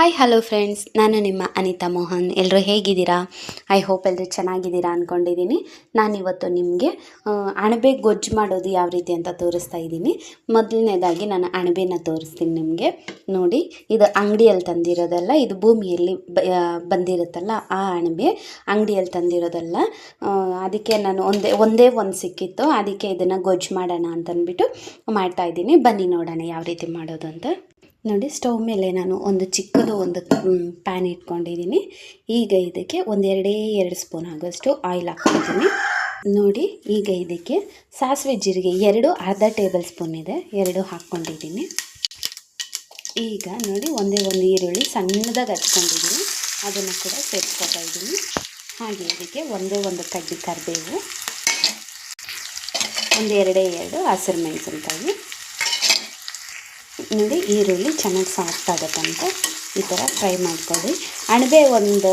Hi hello friends ನಾನು ನಿಮ್ಮ ಅನಿತಾ ಮೋಹನ್. ಎಲ್ಲರೂ ಹೇಗಿದ್ದೀರಾ? ಐ ಹೋಪ್ ಎಲ್ಲರೂ ಚೆನ್ನಾಗಿದ್ದೀರಾ ಅಂದ್ಕೊಂಡಿದ್ದೀನಿ ನಾನಿವತ್ತು ನಿಮಗೆ ಅಣಬೆ ಗೊಜ್ಜು ಮಾಡೋದು ಯಾವ ರೀತಿ ಅಂತ ತೋರಿಸ್ತಾ ಇದ್ದೀನಿ. ಮೊದಲನೇದಾಗಿ ನಾನು ಅಣಬೆನ ತೋರಿಸ್ತೀನಿ ನಿಮಗೆ. ನೋಡಿ, ಇದು ಅಂಗಡಿಯಲ್ಲಿ ತಂದಿರೋದಲ್ಲ, ಇದು ಭೂಮಿಯಲ್ಲಿ ಬಂದಿರುತ್ತಲ್ಲ ಆ ಅಣಬೆ, ಅಂಗಡಿಯಲ್ಲಿ ತಂದಿರೋದಲ್ಲ. ಅದಕ್ಕೆ ನಾನು ಒಂದೇ ಒಂದೇ ಒಂದು ಸಿಕ್ಕಿತ್ತು. ಅದಕ್ಕೆ ಇದನ್ನು ಗೊಜ್ಜು ಮಾಡೋಣ ಅಂತಂದ್ಬಿಟ್ಟು ಮಾಡ್ತಾ ಇದ್ದೀನಿ. ಬನ್ನಿ ನೋಡೋಣ ಯಾವ ರೀತಿ ಮಾಡೋದು ಅಂತ. ನೋಡಿ ಸ್ಟವ್ ಮೇಲೆ ನಾನು ಒಂದು ಚಿಕ್ಕದು ಒಂದು ಪ್ಯಾನ್ ಇಟ್ಕೊಂಡಿದ್ದೀನಿ. ಈಗ ಇದಕ್ಕೆ ಒಂದೆರಡೇ ಎರಡು ಸ್ಪೂನ್ ಆಗೋಷ್ಟು ಆಯಿಲ್ ಹಾಕ್ಕೊಳ್ತೀನಿ ನೋಡಿ, ಈಗ ಇದಕ್ಕೆ ಸಾಸಿವೆ ಜೀರಿಗೆ ಎರಡು ಅರ್ಧ ಟೇಬಲ್ ಸ್ಪೂನ್ ಇದೆ, ಎರಡು ಹಾಕ್ಕೊಂಡಿದ್ದೀನಿ. ಈಗ ನೋಡಿ ಒಂದೇ ಒಂದು ಈರುಳ್ಳಿ ಸಣ್ಣದಾಗಿ ಹಚ್ಕೊಂಡಿದ್ದೀನಿ. ಅದನ್ನು ಕೂಡ ಸೇರಿಸ್ಕೊತಾ ಇದ್ದೀನಿ. ಹಾಗೆ ಇದಕ್ಕೆ ಒಂದೇ ಒಂದು ಕಡ್ಡಿ ಕರಿಬೇವು ಒಂದೆರಡೇ ಎರಡೇ ಹಸಿರು ಮೆಣಸಿನ್ಕಾಯಿ. ನೋಡಿ ಈರುಳ್ಳಿ ಚೆನ್ನಾಗಿ ಸಾಫ್ಟ್ ಆಗುತ್ತಂತೆ. ಈ ಥರ ಫ್ರೈ ಮಾಡ್ಕೊಳ್ಳಿ. ಅಣಬೆ ಒಂದು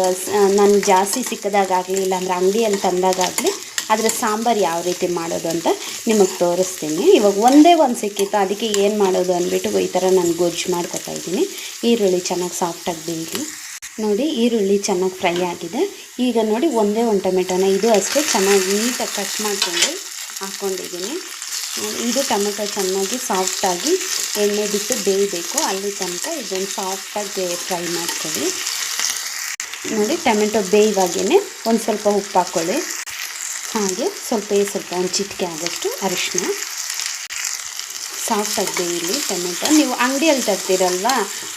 ನಾನು ಜಾಸ್ತಿ ಸಿಕ್ಕದಾಗಲಿ ಇಲ್ಲಾಂದ್ರೆ ಅಂಗಡಿಯಲ್ಲಿ ತಂದಾಗಲಿ ಅದರ ಸಾಂಬಾರು ಯಾವ ರೀತಿ ಮಾಡೋದು ಅಂತ ನಿಮಗೆ ತೋರಿಸ್ತೀನಿ. ಇವಾಗ ಒಂದೇ ಒಂದು ಸಿಕ್ಕಿತ್ತು, ಅದಕ್ಕೆ ಏನು ಮಾಡೋದು ಅಂದ್ಬಿಟ್ಟು ಈ ಥರ ನಾನು ಗೊಜ್ಜು ಮಾಡ್ಕೊತಾ ಇದ್ದೀನಿ. ಈರುಳ್ಳಿ ಚೆನ್ನಾಗಿ ಸಾಫ್ಟಾಗಿ ಬೇಯಲಿ. ನೋಡಿ, ಈರುಳ್ಳಿ ಚೆನ್ನಾಗಿ ಫ್ರೈ ಆಗಿದೆ. ಈಗ ನೋಡಿ ಒಂದೇ ಒಂದು ಟೊಮೆಟೊನ, ಇದು ಅಷ್ಟೇ ಚೆನ್ನಾಗಿ ನೀಟಾಗಿ ಕಟ್ ಮಾಡಿಕೊಂಡು ಹಾಕ್ಕೊಂಡಿದ್ದೀನಿ ಇದು ಟೊಮೆಟೊ ಚೆನ್ನಾಗಿ ಸಾಫ್ಟಾಗಿ ಎಣ್ಣೆ ಬಿಟ್ಟು ಬೇಯಬೇಕು. ಅಲ್ಲಿ ತನಕ ಇದನ್ನು ಸಾಫ್ಟಾಗಿ ಫ್ರೈ ಮಾಡ್ಕೊಳ್ಳಿ. ನೋಡಿ ಟೊಮೆಟೊ ಬೇಯುವಾಗೇ ಒಂದು ಸ್ವಲ್ಪ ಉಪ್ಪು ಹಾಕ್ಕೊಳ್ಳಿ ಹಾಗೆ ಸ್ವಲ್ಪ ಸ್ವಲ್ಪ ಒಂದು ಚಿಟಿಕೆ ಆದಷ್ಟು ಅರಿಶಿನ ಸಾಫ್ಟಾಗಿ ಇಲ್ಲಿ, ಟೊಮೆಟೊ. ನೀವು ಅಂಗಡಿಯಲ್ಲಿ ತರ್ತೀರಲ್ವ,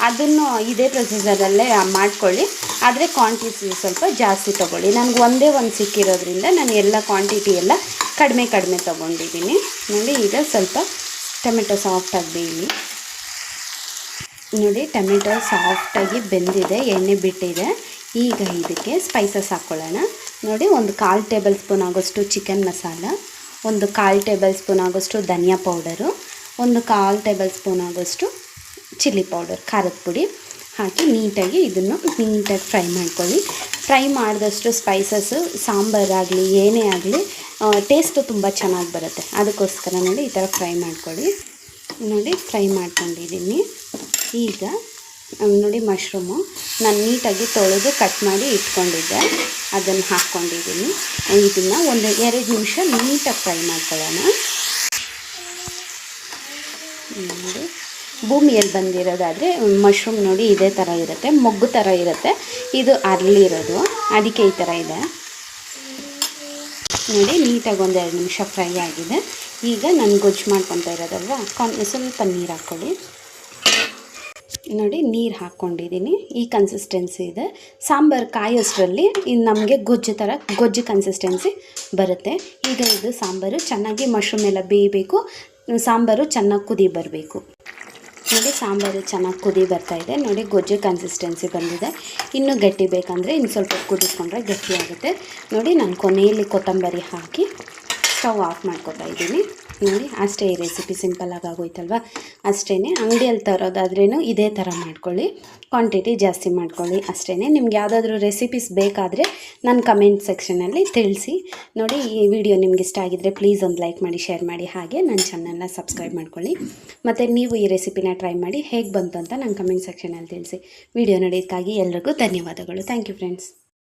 ಅದನ್ನು ಇದೇ ಪ್ರೊಸೀಜರಲ್ಲೇ ಮಾಡ್ಕೊಳ್ಳಿ. ಆದರೆ ಕ್ವಾಂಟಿಟಿ ಸ್ವಲ್ಪ ಜಾಸ್ತಿ ತೊಗೊಳ್ಳಿ. ನನಗೆ ಒಂದೇ ಒಂದು ಸಿಕ್ಕಿರೋದ್ರಿಂದ ನಾನು ಎಲ್ಲ ಕ್ವಾಂಟಿಟಿ ಎಲ್ಲ ಕಡಿಮೆ ಕಡಿಮೆ ತೊಗೊಂಡಿದ್ದೀನಿ. ನೋಡಿ, ಈಗ ಸ್ವಲ್ಪ ಟೊಮೆಟೊ ಸಾಫ್ಟಾಗಿ ಇಲ್ಲಿ. ನೋಡಿ, ಟೊಮೆಟೊ ಸಾಫ್ಟಾಗಿ ಬೆಂದಿದೆ, ಎಣ್ಣೆ ಬಿಟ್ಟಿದೆ. ಈಗ ಇದಕ್ಕೆ ಸ್ಪೈಸಸ್ ಹಾಕ್ಕೊಳ್ಳೋಣ ನೋಡಿ, ಒಂದು ಕಾಲು ಟೇಬಲ್ ಸ್ಪೂನ್ ಆಗೋಷ್ಟು ಚಿಕನ್ ಮಸಾಲ, ಒಂದು ಕಾಲು ಟೇಬಲ್ ಸ್ಪೂನ್ ಆಗೋಷ್ಟು ಧನಿಯಾ ಪೌಡರು ಒಂದು ಕಾಲು ಟೇಬಲ್ ಸ್ಪೂನ್ ಆಗೋಷ್ಟು ಚಿಲ್ಲಿ ಪೌಡರ್, ಖಾರದ ಪುಡಿ ಹಾಕಿ ನೀಟಾಗಿ ಇದನ್ನು ನೀಟಾಗಿ ಫ್ರೈ ಮಾಡ್ಕೊಳ್ಳಿ. ಫ್ರೈ ಮಾಡಿದಷ್ಟು ಸ್ಪೈಸಸ್ಸು ಸಾಂಬಾರಾಗಲಿ ಏನೇ ಆಗಲಿ ಟೇಸ್ಟು ತುಂಬ ಚೆನ್ನಾಗಿ ಬರುತ್ತೆ. ಅದಕ್ಕೋಸ್ಕರ ನೋಡಿ ಈ ಥರ ಫ್ರೈ ಮಾಡ್ಕೊಳ್ಳಿ. ನೋಡಿ, ಫ್ರೈ ಮಾಡ್ಕೊಂಡಿದ್ದೀನಿ. ಈಗ ನೋಡಿ ಮಶ್ರೂಮು. ನಾನು ನೀಟಾಗಿ ತೊಳೆದು ಕಟ್ ಮಾಡಿ ಇಟ್ಕೊಂಡಿದ್ದೆ. ಅದನ್ನು ಹಾಕ್ಕೊಂಡಿದ್ದೀನಿ. ಇದನ್ನು ಒಂದು ಎರಡು ನಿಮಿಷ ನೀಟಾಗಿ ಫ್ರೈ ಮಾಡ್ಕೊಳ್ಳೋಣ. ನೋಡಿ. ಭೂಮಿಯಲ್ಲಿ ಬಂದಿರೋದಾದರೆ ಮಶ್ರೂಮ್ ನೋಡಿ ಇದೇ ಥರ ಇರುತ್ತೆ. ಮೊಗ್ಗು ಥರ ಇರುತ್ತೆ. ಇದು ಅರಳಿರೋದು ಅದಕ್ಕೆ ಈ ಥರ ಇದೆ. ನೋಡಿ, ನೀಟಾಗಿ ಒಂದೆರಡು ನಿಮಿಷ ಫ್ರೈ ಆಗಿದೆ. ಈಗ ನಾನು ಗೊಜ್ಜು ಮಾಡ್ಕೊತಾ ಇರೋದಲ್ವ? ಕಾನ್ ಸ್ವಲ್ಪ ನೀರು ಹಾಕ್ಕೊಳ್ಳಿ ನೋಡಿ, ನೀರು ಹಾಕ್ಕೊಂಡಿದ್ದೀನಿ. ಈ ಕನ್ಸಿಸ್ಟೆನ್ಸಿ ಇದೆ. ಸಾಂಬಾರು ಕಾಯೋಷ್ಟರಲ್ಲಿ ಇದು ನಮಗೆ ಗೊಜ್ಜು ಥರ ಗೊಜ್ಜು ಕನ್ಸಿಸ್ಟೆನ್ಸಿ ಬರುತ್ತೆ. ಈಗ ಇದು ಸಾಂಬಾರು. ಚೆನ್ನಾಗಿ ಮಶ್ರೂಮ್ ಎಲ್ಲ ಬೇಯಬೇಕು. ಸಾಂಬಾರು ಚೆನ್ನಾಗಿ ಕುದಿ ಬರಬೇಕು. ನೋಡಿ ಸಾಂಬಾರು ಚೆನ್ನಾಗಿ ಕುದಿ ಬರ್ತಾ ಇದೆ. ನೋಡಿ ಗೊಜ್ಜು ಕನ್ಸಿಸ್ಟೆನ್ಸಿ ಬಂದಿದೆ. ಇನ್ನೂ ಗಟ್ಟಿ ಬೇಕಂದರೆ ಇನ್ನು ಸ್ವಲ್ಪ ಕುದಿಸ್ಕೊಂಡ್ರೆ ಗಟ್ಟಿ ಆಗುತ್ತೆ. ನೋಡಿ ನಾನು ಕೊನೆಯಲ್ಲಿ ಕೊತ್ತಂಬರಿ ಹಾಕಿ ಸ್ಟವ್ ಆಫ್ ಮಾಡ್ಕೊತಾ ಇದ್ದೀನಿ. ನೋಡಿ, ಅಷ್ಟೇ ಈ ರೆಸಿಪಿ ಸಿಂಪಲ್ಲಾಗಿ ಆಗೋಯ್ತಲ್ವ? ಅಷ್ಟೇ ಅಂಗಡಿಯಲ್ಲಿ ತರೋದಾದ್ರೂ ಇದೇ ಥರ ಮಾಡ್ಕೊಳ್ಳಿ. ಕ್ವಾಂಟಿಟಿ ಜಾಸ್ತಿ ಮಾಡ್ಕೊಳ್ಳಿ ಅಷ್ಟೇ ನಿಮ್ಗೆ ಯಾವುದಾದ್ರೂ ರೆಸಿಪೀಸ್ ಬೇಕಾದರೆ ನನ್ನ ಕಮೆಂಟ್ ಸೆಕ್ಷನಲ್ಲಿ ತಿಳಿಸಿ. ನೋಡಿ, ಈ ವಿಡಿಯೋ ನಿಮ್ಗೆ ಇಷ್ಟ ಆಗಿದ್ದರೆ ಪ್ಲೀಸ್ ಒಂದು ಲೈಕ್ ಮಾಡಿ ಶೇರ್ ಮಾಡಿ. ಹಾಗೆ ನನ್ನ ಚಾನಲ್ನ ಸಬ್ಸ್ಕ್ರೈಬ್ ಮಾಡ್ಕೊಳ್ಳಿ. ಮತ್ತು ನೀವು ಈ ರೆಸಿಪಿನ ಟ್ರೈ ಮಾಡಿ ಹೇಗೆ ಬಂತು ಅಂತ ನನ್ನ ಕಮೆಂಟ್ ಸೆಕ್ಷನಲ್ಲಿ ತಿಳಿಸಿ. ವಿಡಿಯೋ ನೋಡೋದಕ್ಕಾಗಿ ಎಲ್ರಿಗೂ ಧನ್ಯವಾದಗಳು. Thank you friends